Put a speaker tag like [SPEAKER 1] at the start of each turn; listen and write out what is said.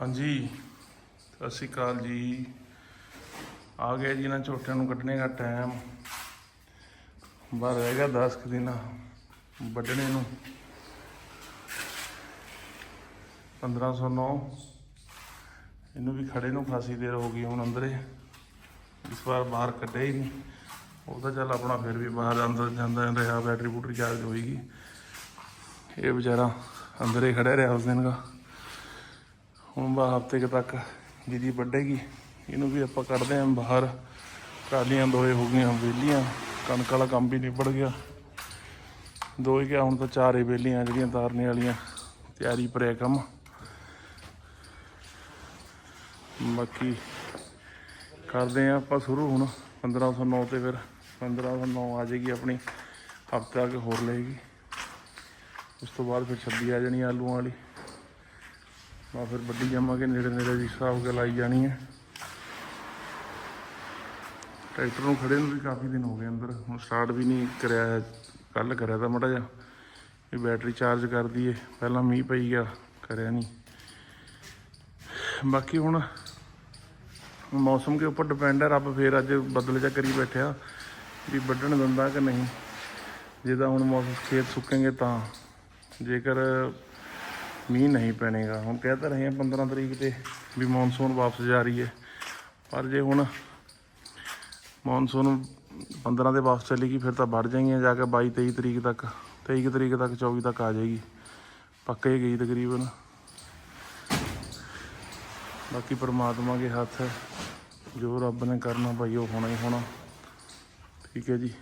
[SPEAKER 1] ਹਾਂਜੀ, ਸਤਿ ਸ਼੍ਰੀ ਅਕਾਲ ਜੀ। ਆ ਗਿਆ ਜੀ ਇਹਨਾਂ ਝੋਟਿਆਂ ਨੂੰ ਕੱਢਣੇ ਦਾ ਟਾਈਮ ਬਾਹਰ ਰਹਿ ਗਿਆ 10 ਕੁ ਦਿਨ ਵੱਢਣੇ ਨੂੰ। 1509 ਇਹਨੂੰ ਵੀ ਖੜੇ ਨੂੰ ਖਾਸੀ ਦੇਰ ਹੋ ਗਈ ਹੁਣ ਅੰਦਰੇ। ਇਸ ਵਾਰ ਬਾਹਰ ਕੱਢਿਆ ਹੀ ਨਹੀਂ। ਉਹ ਤਾਂ ਚੱਲ ਆਪਣਾ ਫਿਰ ਵੀ ਬਾਹਰ ਅੰਦਰ ਜਾਂਦਾ ਰਿਹਾ ਬੈਟਰੀ ਬੂਟਰੀ ਚਾਰਜ ਹੋਏਗੀ। ਇਹ ਵਿਚਾਰਾ ਅੰਦਰੇ ਖੜਿਆ ਰਿਹਾ ਉਸ ਦਿਨ ਦਾ। ਹੁਣ ਬਾ ਹਫ਼ਤੇ ਤੱਕ ਜਿਹਦੀ ਵੱਢੇਗੀ। ਇਹਨੂੰ ਵੀ ਆਪਾਂ ਕੱਢਦੇ ਆਂ ਬਾਹਰ। ਟਰਾਲੀਆਂ ਦੋਏ ਹੋ ਗਈਆਂ ਵਿਹਲੀਆਂ ਕਣਕ ਵਾਲਾ ਕੰਮ ਵੀ ਨਿਬੜ ਗਿਆ। ਦੋ ਹੀ ਗਿਆ ਹੁਣ ਤਾਂ ਚਾਰੇ ਵਿਹਲੀਆਂ ਜਿਹੜੀਆਂ ਤਾਰਨੇ ਵਾਲੀਆਂ, ਤਿਆਰੀ ਪਰਿਆ ਕੰਮ। ਬਾਕੀ ਕਰਦੇ ਆਂ ਆਪਾਂ ਸ਼ੁਰੂ ਹੁਣ। 1509 ਤੇ ਫਿਰ 1509 ਆ ਜਾਏਗੀ ਆਪਣੀ। ਹਫ਼ਤਾ ਆ ਹੋਰ ਲਏਗੀ। ਉਸ ਤੋਂ ਬਾਅਦ ਫਿਰ 26 ਆ ਜਾਣੀ ਆਲੂਆਂ ਵਾਲੀ। ਬਾ ਫਿਰ ਵੱਡੀ ਜਾਵਾਂਗੇ ਨੇੜੇ ਨੇੜੇ ਦੀ ਹਿਸਾਬ ਕੇ ਲਾਈ ਜਾਣੀ ਹੈ। ਟਰੈਕਟਰ ਨੂੰ ਖੜੇ ਨੂੰ ਵੀ ਕਾਫੀ ਦਿਨ ਹੋ ਗਏ ਅੰਦਰ। ਹੁਣ ਸਟਾਰਟ ਵੀ ਨਹੀਂ ਕਰਿਆ ਕੱਲ ਕਰਿਆ ਤਾਂ ਮੜਾ ਜਾ ਇਹ ਬੈਟਰੀ ਚਾਰਜ ਕਰਦੀ ਏ ਪਹਿਲਾਂ ਮੀਂਹ ਪਈ ਗਿਆ, ਕਰਿਆ ਨਹੀਂ। ਬਾਕੀ ਹੁਣ ਮੌਸਮ ਦੇ ਉੱਪਰ ਡਿਪੈਂਡ ਹੈ। ਰੱਬ ਫੇਰ ਅੱਜ ਬੱਦਲ ਜਾ ਕਰੀ ਬੈਠਿਆ ਵੀ ਵੱਢਣ ਦਿੰਦਾ ਕਿ ਨਹੀਂ। ਜੇ ਤਾਂ ਹੁਣ ਮੌਸਮ ਖੇਤ ਸੁੱਕਣਗੇ ਤਾਂ। ਜੇਕਰ ਮੀਂਹ ਨਹੀਂ ਪੈਣੇਗਾ। ਹੁਣ ਕਹਿ ਤਾਂ ਰਹੇ ਆ 15 ਤਰੀਕ ਤੇ ਵੀ ਮੌਨਸੂਨ ਵਾਪਸ ਜਾ ਰਹੀ ਹੈ। ਪਰ ਜੇ ਹੁਣ ਮੌਨਸੂਨ 15 ਦੇ ਵਾਪਸ ਚਲੇਗੀ, ਫਿਰ ਤਾਂ ਵੱਢ ਜਾਈਆਂ ਜਾ ਕੇ 22 23 ਤਰੀਕ ਤੱਕ। 23 ਤਰੀਕ ਤੱਕ 24 ਤੱਕ ਆ ਜਾਏਗੀ। ਪੱਕਾ ਹੀ ਗਈ ਤਕਰੀਬਨ। ਬਾਕੀ ਪਰਮਾਤਮਾ ਦੇ ਹੱਥ ਹੈ ਜੋ ਰੱਬ ਨੇ ਕਰਨਾ ਭਾਈ, ਉਹ ਹੋਣਾ ਹੀ ਹੋਣਾ। ਠੀਕ ਹੈ ਜੀ।